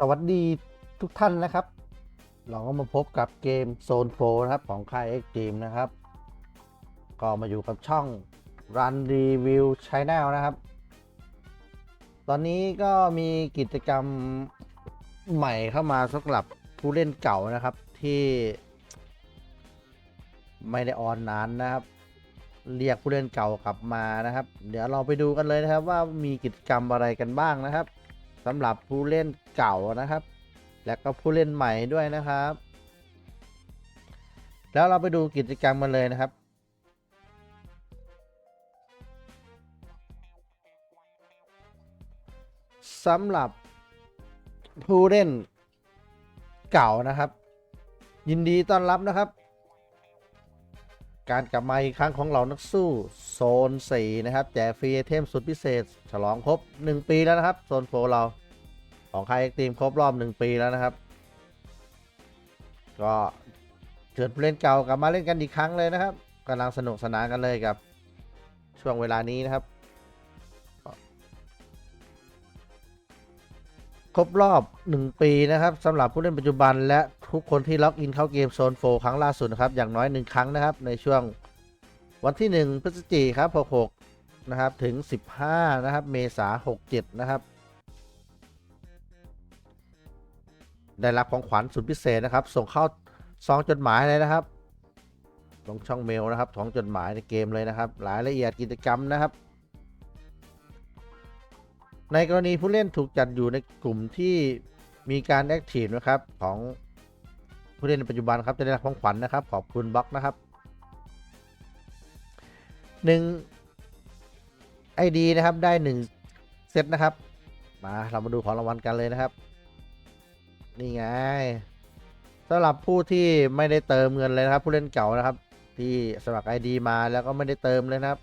สวัสดีทุกท่านนะครับ เราก็มาพบกับเกมโซนโฟนะครับของค่าย X Team นะครับ ก็มาอยู่กับช่อง Run Review Channel นะครับ ตอนนี้ก็มีกิจกรรมใหม่เข้ามาสำหรับผู้เล่นเก่านะครับที่ ไม่ได้ออนนานนะครับ เรียกผู้เล่นเก่ากลับมานะครับ เดี๋ยวเราไปดูกันเลยนะครับว่ามีกิจกรรมอะไรกันบ้างนะครับ สำหรับผู้เล่นเก่านะครับ และก็ผู้เล่นใหม่ด้วยนะครับ แล้วเราไปดูกิจกรรมกันเลยนะครับสำหรับผู้เล่นเก่านะครับ ยินดีต้อนรับนะครับ การกลับมาอีกครั้งของเรานักสู้โซน 4 นะครับ แจกฟรีไอเทมสุดพิเศษ ฉลองครบ 1 ปีแล้วนะครับ โซนโฟเรา ของค่ายทีมครบรอบ 1 ปีแล้วนะครับ ก็เชิญผู้เล่นเก่ากลับมาเล่นกันอีกครั้งเลยนะครับกำลังสนุกสนานกันเลยกับช่วงเวลานี้นะครับ ครบรอบ 1 ปีนะครับสำหรับผู้เล่นปัจจุบันและ ทุกคนที่ล็อกอินเข้าเกมโซนโฟครั้งล่าสุดนะครับ อย่างน้อย 1 ครั้งนะครับ ในช่วงวันที่ 1 พฤศจิกายนครับ66นะครับ ถึง 15 นะครับ เมษา67 นะครับ ได้รับของขวัญสุดพิเศษนะครับ ส่งเข้าซองจดหมายเลยนะครับลงช่องเมลนะครับของจดหมายในเกมเลยนะครับ รายละเอียดกิจกรรมนะครับ ในกรณีผู้เล่นถูกจัดอยู่ในกลุ่มที่มีการแอคทีฟนะครับของ ผู้เล่นในปัจจุบันครับจะได้รับของขวัญนะครับ ขอบคุณบล็อกนะครับหนึ่งไอดีนะครับได้หนึ่งเซตนะครับ มาเรามาดูของรางวัลกันเลยนะครับ นี่ไงสำหรับผู้ที่ไม่ได้เติมเงินเลยนะครับ ผู้เล่นเก่านะครับ ที่สมัคร ID มาแล้วก็ไม่ได้เติมเลยนะครับ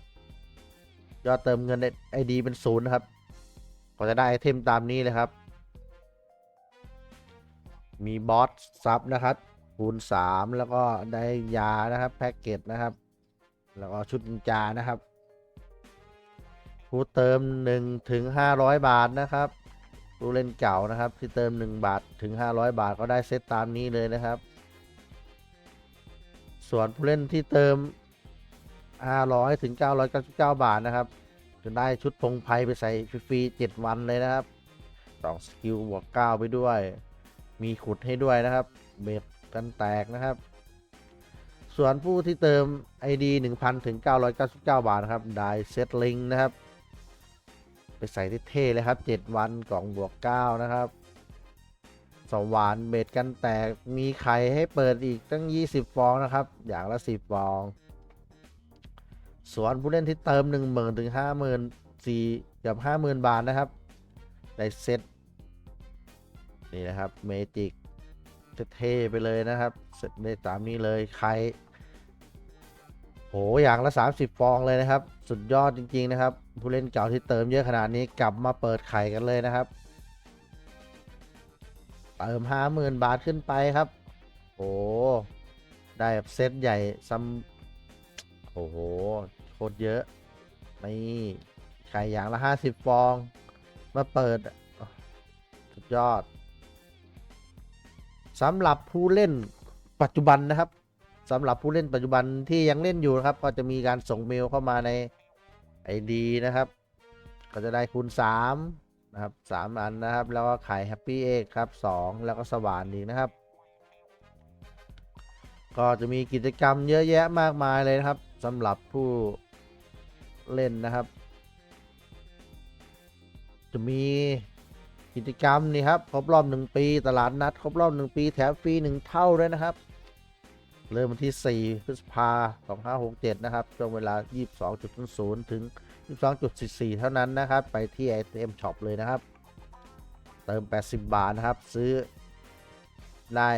ยอดเติมเงินใน ID เป็นศูนย์นะครับก็จะได้ไอเทมตามนี้เลยครับ มีบอสซับนะครับคูณ 3 แล้วก็ได้ยานะครับแพ็กเกจนะครับ แล้วก็ชุดจานะครับผู้เติม1ถึง500 บาทนะครับผู้เล่นเก่านะครับ ที่เติม 1 บาทถึง 500 บาทก็ได้เซตตามนี้เลยนะครับ ส่วนผู้เล่นที่เติม 500ถึง999 บาทนะครับจะได้ชุดพงไพไปใส่ฟรีๆ7วันเลยนะครับสองสกิลบวก 9 ไปด้วย มีขุดให้ด้วยนะครับ เบ็ดกันแตกนะครับ ส่วนผู้ที่เติม ID 1,000 ถึง 999 บาทนะครับ ได้เซตลิงนะครับ ไปใส่เท่ๆเลยครับ 7 วันกล่องบวก 9 นะครับ สวรรค์เบ็ดกันแตก มีไข่ให้เปิดอีกตั้ง 20 ฟองนะครับ อย่างละ 10 ฟอง ส่วนผู้เล่นที่เติม 1 0,000 ถึง 50,000สี่กับ 50,000 บาทนะครับ ได้เซต นี่นะครับเมจิกเท่ไปเลยนะครับเสร็จได้ตามนี้เลยใครโหอย่างละ 30 ฟองเลยนะครับ สุดยอดจริง ๆ นะครับ ผู้เล่นเก่าที่เติมเยอะขนาดนี้กลับมาเปิดไข่กันเลยนะครับ เติม 50,000 บาทขึ้นไปครับโอ้ได้เซตใหญ่ซัมโอ้โหโคตรเยอะนี่ไข่อย่างละ 50 ฟอง มาเปิด สุดยอด สำหรับผู้เล่นปัจจุบันนะครับสำหรับผู้เล่นปัจจุบันที่ยังเล่นอยู่นะครับ ก็จะมีการส่งเมลเข้ามาใน ID นะครับ ก็จะได้คูณ3นะครับ3อันนะครับ แล้วก็ขายแฮปปี้เอ็กครับ 2 แล้วก็สว่านอีกนะครับ ก็จะมีกิจกรรมเยอะแยะมากมายเลยนะครับสำหรับผู้เล่นนะครับ จะมี กิจกรรมนี่ครับครบรอบ1ปีตลาดนัดครบรอบ1ปีแถมฟรี1เท่าเลยนะครับ เริ่มวันที่ 4 พฤษภา2567 นะครับช่วงเวลา 22.00 ถึง 22.44 เท่านั้นนะครับ ไปที่ item shop เลยนะครับ เติม 80 บาทนะครับ ซื้อได้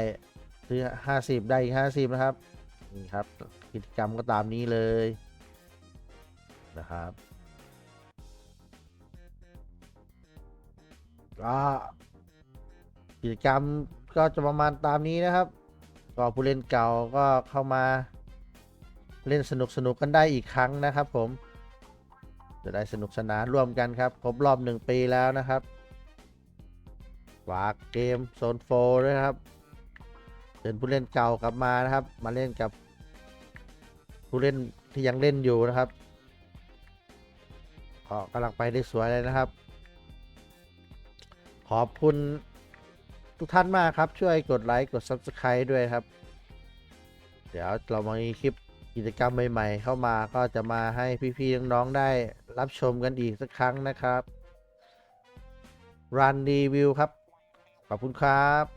ซื้อ 50 ได้อีก 50 นะครับ นี่ครับ กิจกรรมก็ตามนี้เลยนะครับ ก็กิจกรรมก็จะประมาณตามนี้นะครับก็ผู้เล่นเก่าก็เข้ามาเล่นสนุกสนุกกันได้อีกครั้งนะครับผม จะได้สนุกสนานร่วมกันครับ ครบรอบหนึ่งปีแล้วนะครับฝากเกมโซนโฟด้วยนะครับเชิญผู้เล่นเก่ากลับมานะครับ มาเล่นกับผู้เล่นที่ยังเล่นอยู่นะครับก็กำลังไปได้สวยเลยนะครับ ขอบคุณทุกท่านมากครับ ช่วยกดไลค์กด Subscribe ด้วยครับ เดี๋ยวเรามามีคลิปกิจกรรมใหม่ ๆ เข้ามาก็จะมาให้พี่ๆน้องๆได้รับชมกันอีกสักครั้งนะครับรันรีวิวครับ ขอบคุณครับ